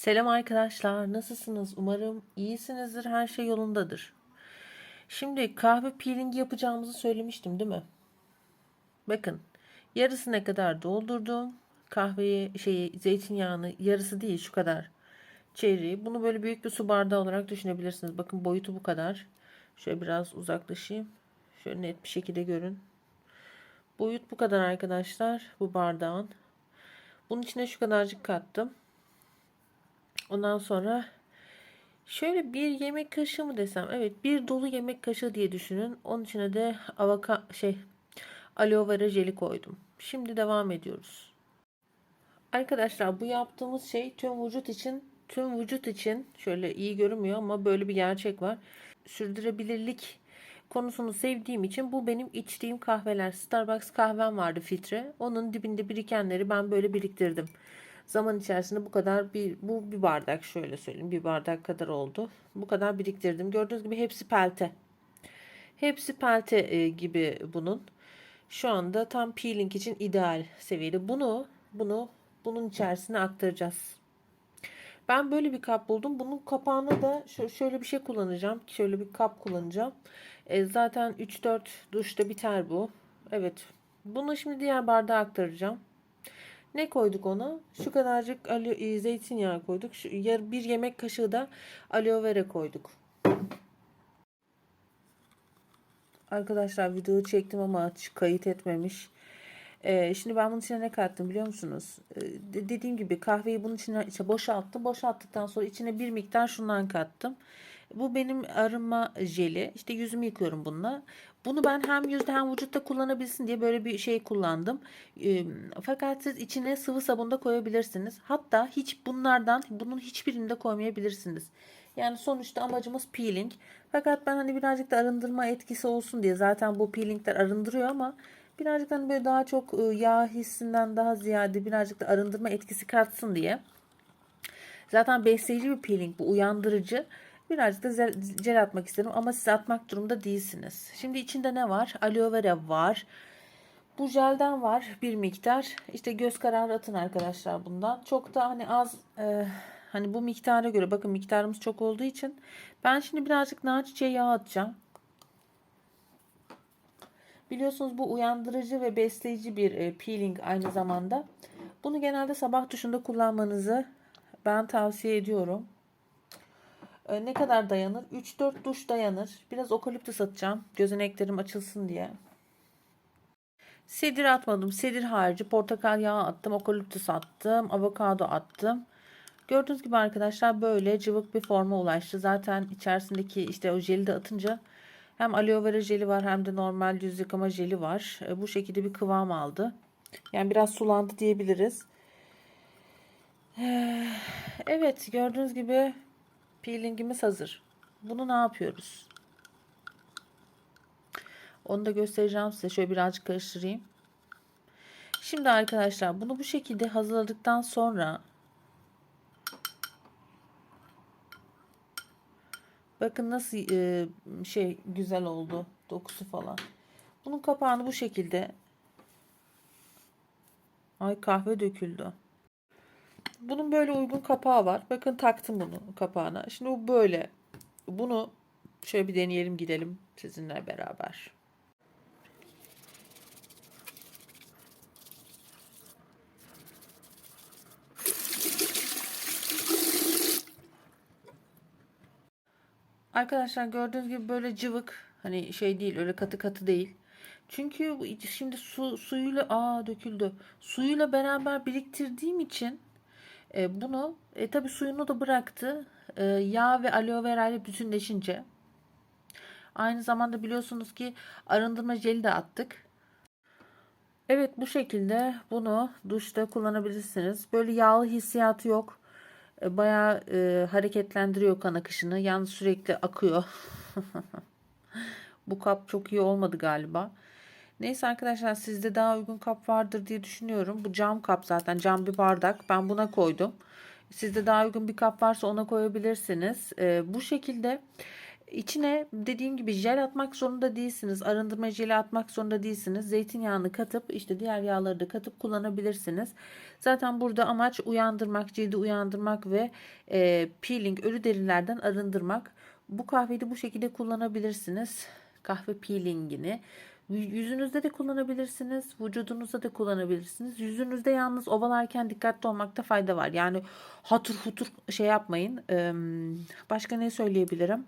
Selam arkadaşlar, nasılsınız? Umarım iyisinizdir, her şey yolundadır. Şimdi kahve peelingi yapacağımızı söylemiştim, değil mi? Bakın, yarısına kadar doldurdum. Kahveyi, şeyi, zeytinyağını yarısı değil şu kadar. Çeyreği. Bunu böyle büyük bir su bardağı olarak düşünebilirsiniz. Bakın boyutu bu kadar. Şöyle biraz uzaklaşayım. Şöyle net bir şekilde görün. Boyut bu kadar arkadaşlar. Bu bardağın. Bunun içine şu kadarcık kattım. Ondan sonra şöyle bir yemek kaşığı mı desem? Evet, bir dolu yemek kaşığı diye düşünün. Onun içine de avaka şey aloe vera jeli koydum. Şimdi devam ediyoruz. Arkadaşlar bu yaptığımız şey tüm vücut için tüm vücut için şöyle iyi görünmüyor ama böyle bir gerçek var. Sürdürülebilirlik konusunu sevdiğim için bu benim içtiğim kahveler. Starbucks kahvem vardı filtre. Onun dibinde birikenleri ben böyle biriktirdim. Zaman içerisinde bu kadar bir bu bir bardak şöyle söyleyeyim bir bardak kadar oldu. Bu kadar biriktirdim. Gördüğünüz gibi hepsi pelte. Hepsi pelte e, gibi bunun. Şu anda tam peeling için ideal seviyede. Bunu bunu bunun içerisine aktaracağız. Ben böyle bir kap buldum. Bunun kapağını da şöyle bir şey kullanacağım. Şöyle bir kap kullanacağım. E, zaten 3-4 duşta biter bu. Evet. Bunu şimdi diğer bardağa aktaracağım. Ne koyduk ona? Şu kadarcık alo, e, zeytinyağı koyduk. Şu, yar, bir yemek kaşığı da aloe vera koyduk. Arkadaşlar videoyu çektim ama kayıt etmemiş. Ee, şimdi ben bunun içine ne kattım biliyor musunuz? Ee, de, dediğim gibi kahveyi bunun içine işte boşalttım. Boşalttıktan sonra içine bir miktar şundan kattım. Bu benim arınma jeli. İşte yüzümü yıkıyorum bununla. Bunu ben hem yüzde hem vücutta kullanabilsin diye böyle bir şey kullandım. Fakat siz içine sıvı sabun da koyabilirsiniz. Hatta hiç bunlardan bunun hiçbirini de koymayabilirsiniz. Yani sonuçta amacımız peeling. Fakat ben hani birazcık da arındırma etkisi olsun diye zaten bu peelingler arındırıyor ama birazcık hani böyle daha çok yağ hissinden daha ziyade birazcık da arındırma etkisi katsın diye. Zaten besleyici bir peeling bu uyandırıcı. Birazcık da jel atmak istedim ama siz atmak durumda değilsiniz. Şimdi içinde ne var? Aloe vera var. Bu jelden var bir miktar. İşte göz kararı atın arkadaşlar bundan. Çok da hani az e, hani bu miktara göre bakın miktarımız çok olduğu için ben şimdi birazcık nar çiçeği yağı atacağım. Biliyorsunuz bu uyandırıcı ve besleyici bir e, peeling aynı zamanda. Bunu genelde sabah duşunda kullanmanızı ben tavsiye ediyorum. E, ne kadar dayanır? 3-4 duş dayanır. Biraz okaliptüs atacağım. Gözeneklerim açılsın diye. Sedir atmadım. Sedir harici portakal yağı attım. Okaliptüs attım. Avokado attım. Gördüğünüz gibi arkadaşlar böyle cıvık bir forma ulaştı. Zaten içerisindeki işte o jeli de atınca hem aloe vera jeli var hem de normal yüz yıkama jeli var. E, bu şekilde bir kıvam aldı. Yani biraz sulandı diyebiliriz. Evet gördüğünüz gibi Peelingimiz hazır. Bunu ne yapıyoruz? Onu da göstereceğim size. Şöyle birazcık karıştırayım. Şimdi arkadaşlar bunu bu şekilde hazırladıktan sonra bakın nasıl e, şey güzel oldu dokusu falan. Bunun kapağını bu şekilde ay kahve döküldü. Bunun böyle uygun kapağı var. Bakın taktım bunu kapağına. Şimdi bu böyle. Bunu şöyle bir deneyelim gidelim sizinle beraber. Arkadaşlar gördüğünüz gibi böyle cıvık hani şey değil öyle katı katı değil. Çünkü şimdi su suyuyla aa döküldü. Suyuyla beraber biriktirdiğim için e, bunu e, tabi suyunu da bıraktı. E, yağ ve aloe vera ile bütünleşince. Aynı zamanda biliyorsunuz ki arındırma jeli de attık. Evet bu şekilde bunu duşta kullanabilirsiniz. Böyle yağlı hissiyatı yok. E, bayağı e, hareketlendiriyor kan akışını. Yalnız sürekli akıyor. bu kap çok iyi olmadı galiba. Neyse arkadaşlar sizde daha uygun kap vardır diye düşünüyorum. Bu cam kap zaten cam bir bardak. Ben buna koydum. Sizde daha uygun bir kap varsa ona koyabilirsiniz. Ee, bu şekilde İçine dediğim gibi jel atmak zorunda değilsiniz. Arındırma jeli atmak zorunda değilsiniz. Zeytinyağını katıp işte diğer yağları da katıp kullanabilirsiniz. Zaten burada amaç uyandırmak, cildi uyandırmak ve e, peeling, ölü derilerden arındırmak. Bu kahveyi de bu şekilde kullanabilirsiniz. Kahve peelingini. Yüzünüzde de kullanabilirsiniz. Vücudunuzda da kullanabilirsiniz. Yüzünüzde yalnız ovalarken dikkatli olmakta fayda var. Yani hatır hutur şey yapmayın. Başka ne söyleyebilirim?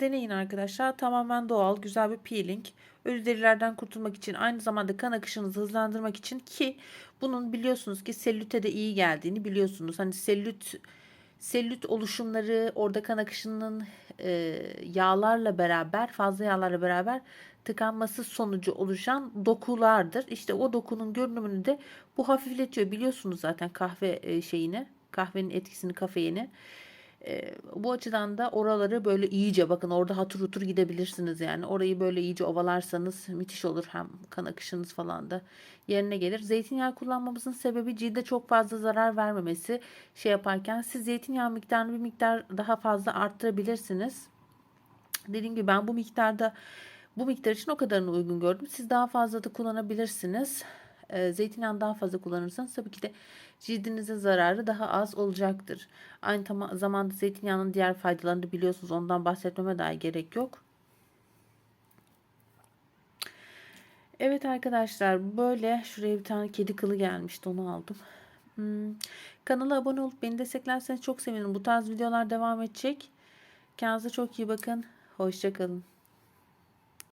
Deneyin arkadaşlar. Tamamen doğal, güzel bir peeling. Ölü derilerden kurtulmak için, aynı zamanda kan akışınızı hızlandırmak için ki bunun biliyorsunuz ki selülte de iyi geldiğini biliyorsunuz. Hani selülit selülit oluşumları orada kan akışının e, yağlarla beraber, fazla yağlarla beraber tıkanması sonucu oluşan dokulardır. İşte o dokunun görünümünü de bu hafifletiyor. Biliyorsunuz zaten kahve e, şeyini, kahvenin etkisini, kafeini. E, bu açıdan da oraları böyle iyice bakın orada hatır hutur gidebilirsiniz yani. Orayı böyle iyice ovalarsanız müthiş olur. Hem kan akışınız falan da yerine gelir. Zeytinyağı kullanmamızın sebebi cilde çok fazla zarar vermemesi. Şey yaparken siz zeytinyağı miktarını bir miktar daha fazla arttırabilirsiniz. Dediğim gibi ben bu miktarda bu miktar için o kadarını uygun gördüm. Siz daha fazla da kullanabilirsiniz. E, zeytinyağı daha fazla kullanırsanız tabii ki de cildinize zararı daha az olacaktır. Aynı zamanda zeytinyağının diğer faydalarını da biliyorsunuz. Ondan bahsetmeme dahi gerek yok. Evet arkadaşlar böyle şuraya bir tane kedi kılı gelmişti onu aldım. Hmm, Kanala abone olup beni desteklerseniz çok sevinirim. Bu tarz videolar devam edecek. Kendinize çok iyi bakın. Hoşçakalın.